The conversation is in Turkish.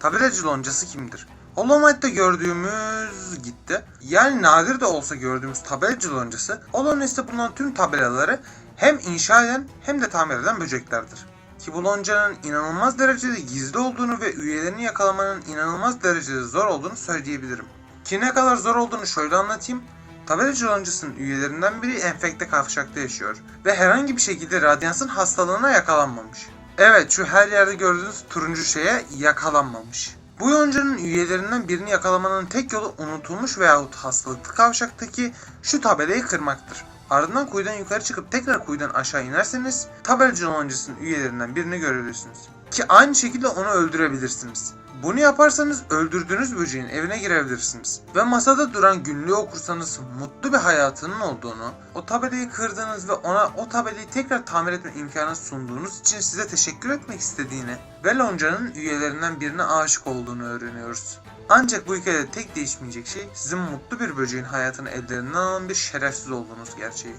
Tabelacı loncası kimdir? Hollow gördüğümüz gitti. Yani nadir de olsa gördüğümüz tabelacı loncası Hollow Knight'ta bulunan tüm tabelaları hem inşa eden hem de tamir eden böceklerdir. Ki bu loncanın inanılmaz derecede gizli olduğunu ve üyelerini yakalamanın inanılmaz derecede zor olduğunu söyleyebilirim. Ki ne kadar zor olduğunu şöyle anlatayım. Tabelacı loncasının üyelerinden biri enfekte kavşakta yaşıyor ve herhangi bir şekilde radyansın hastalığına yakalanmamış. Evet şu her yerde gördüğünüz turuncu şeye yakalanmamış. Bu yoncanın üyelerinden birini yakalamanın tek yolu unutulmuş veyahut hastalıklı kavşaktaki şu tabelayı kırmaktır. Ardından kuyudan yukarı çıkıp tekrar kuyudan aşağı inerseniz tabelacı loncasının üyelerinden birini görebilirsiniz. Ki aynı şekilde onu öldürebilirsiniz. Bunu yaparsanız öldürdüğünüz böceğin evine girebilirsiniz. Ve masada duran günlüğü okursanız mutlu bir hayatının olduğunu, o tabelayı kırdığınız ve ona o tabelayı tekrar tamir etme imkanı sunduğunuz için size teşekkür etmek istediğini ve Lonca'nın üyelerinden birine aşık olduğunu öğreniyoruz. Ancak bu hikayede tek değişmeyecek şey sizin mutlu bir böceğin hayatını ellerinden alan bir şerefsiz olduğunuz gerçeği.